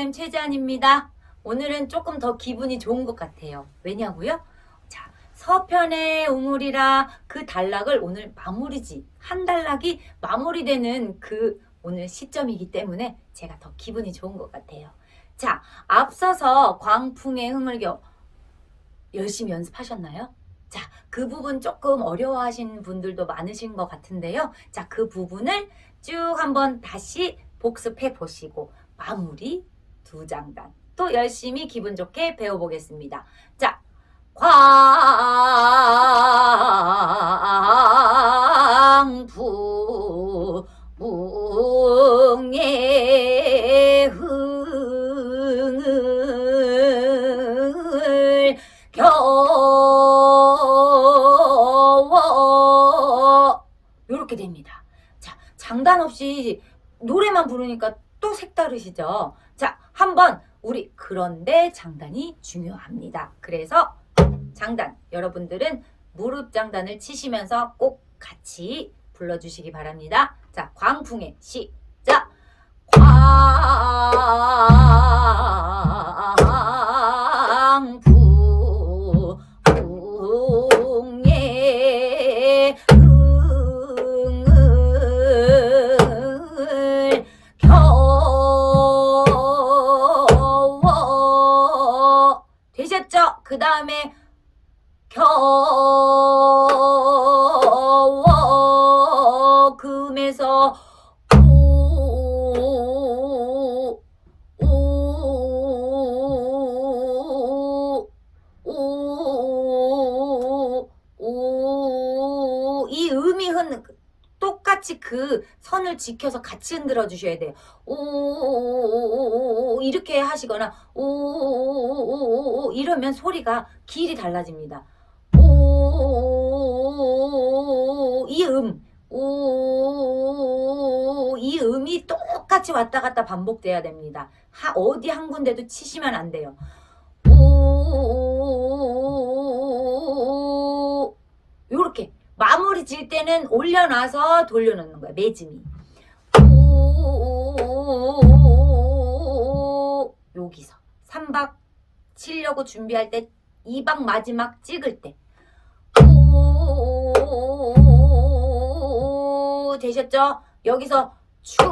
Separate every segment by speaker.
Speaker 1: 선생님 최재한입니다. 오늘은 조금 더 기분이 좋은 것 같아요. 왜냐고요? 자, 서편의 우물이라 그 단락을 오늘 마무리지. 한 단락이 마무리되는 그 오늘 시점이기 때문에 제가 더 기분이 좋은 것 같아요. 자, 앞서서 광풍의 흥을겨 열심히 연습하셨나요? 자, 그 부분 조금 어려워하신 분들도 많으신 것 같은데요. 자, 그 부분을 쭉 한번 다시 복습해 보시고 마무리 두 장단 또 열심히 기분 좋게 배워보겠습니다. 자, 광풍의 흥을 겨워 이렇게 됩니다. 자, 장단 없이 노래만 부르니까 또 색다르시죠? 자, 한번 우리 그런데 장단이 중요합니다. 그래서 장단 여러분들은 무릎 장단을 치시면서 꼭 같이 불러주시기 바랍니다. 자, 광풍의 시작. 광 되셨죠? 그 다음에 겨 똑같이 그 선을 지켜서 같이 흔들어 주셔야 돼요. 오, 이렇게 하시거나, 오, 이러면 소리가 길이 달라집니다. 오, 이 음, 오, 이 음이 똑같이 왔다 갔다 반복돼야 됩니다. 하, 어디 한 군데도 치시면 안 돼요. 오, 때는 올려놔서 돌려놓는 거야, 매짐이. 오, 여기서. 3박 치려고 준비할 때, 2박 마지막 찍을 때. 오, 되셨죠? 여기서 출,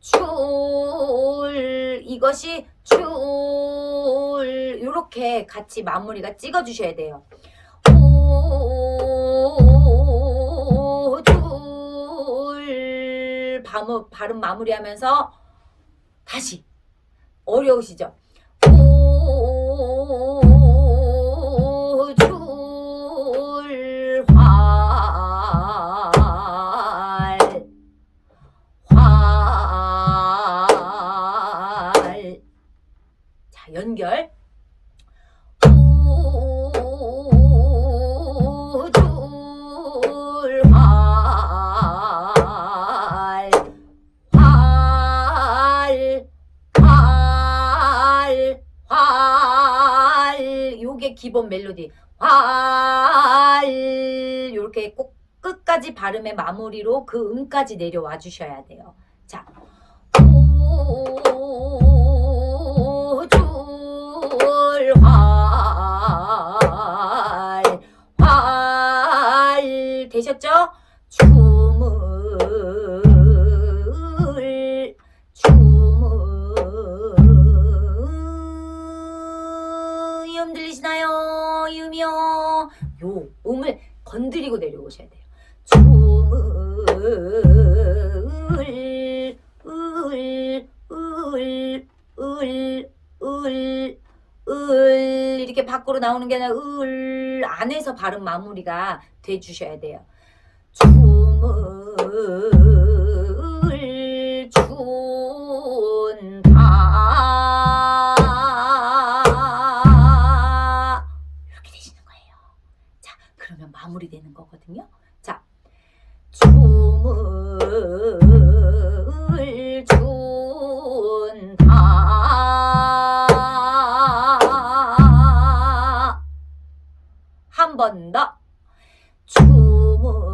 Speaker 1: 출, 이것이 출, 이렇게 같이 마무리가 찍어주셔야 돼요. 오, 줄, 발음, 발음 마무리하면서 다시 어려우시죠? 활. 요게 기본 멜로디. 활. 요렇게 꼭 끝까지 발음의 마무리로 그 음까지 내려와 주셔야 돼요. 자. 오, 줄, 활, 활. 되셨죠? 춤 들리시나요? 이 음이요. 요 음을 건드리고 내려오셔야 돼요. 춤을, 을, 을, 을, 을, 을 이렇게 밖으로 나오는 게 아니라 을 안에서 발음 마무리가 돼 주셔야 돼요. 춤을 춘 마무리되는 거거든요. 자, 춤을 춘다 한 번 더 춤을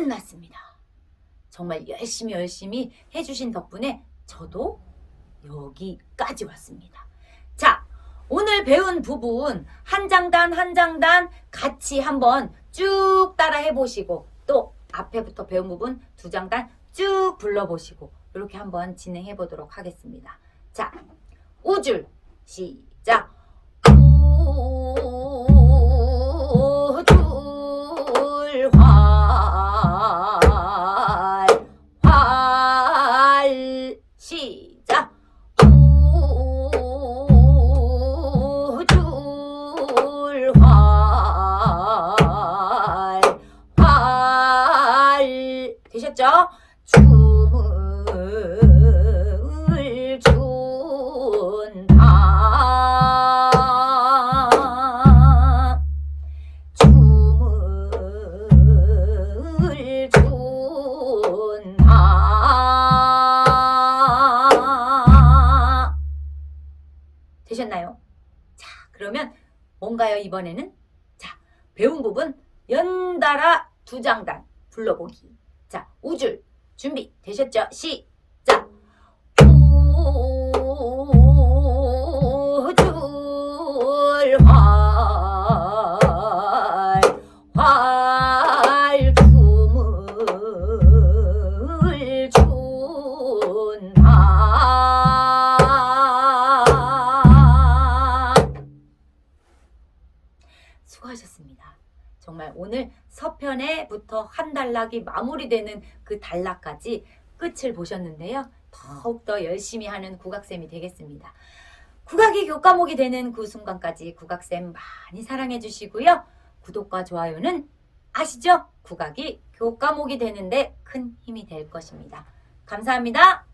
Speaker 1: 끝났습니다. 정말 열심히 열심히 해주신 덕분에 저도 여기까지 왔습니다. 자, 오늘 배운 부분 한 장단 한 장단 같이 한번 쭉 따라 해보시고 또 앞에부터 배운 부분 두 장단 쭉 불러보시고 이렇게 한번 진행해 보도록 하겠습니다. 자, 우줄 시작. 되셨죠? 춤을 춘다 춤을 춘다 되셨나요? 자 그러면 뭔가요 이번에는? 자 배운 부분 연달아 두 장단 불러보기 자 우줄 준비 되셨죠? 시작 우줄 활 활춤을 춘다 수고하셨습니다. 정말 오늘 서편에부터 한 단락이 마무리되는 그 단락까지 끝을 보셨는데요. 더욱더 열심히 하는 국악쌤이 되겠습니다. 국악이 교과목이 되는 그 순간까지 국악쌤 많이 사랑해 주시고요. 구독과 좋아요는 아시죠? 국악이 교과목이 되는데 큰 힘이 될 것입니다. 감사합니다.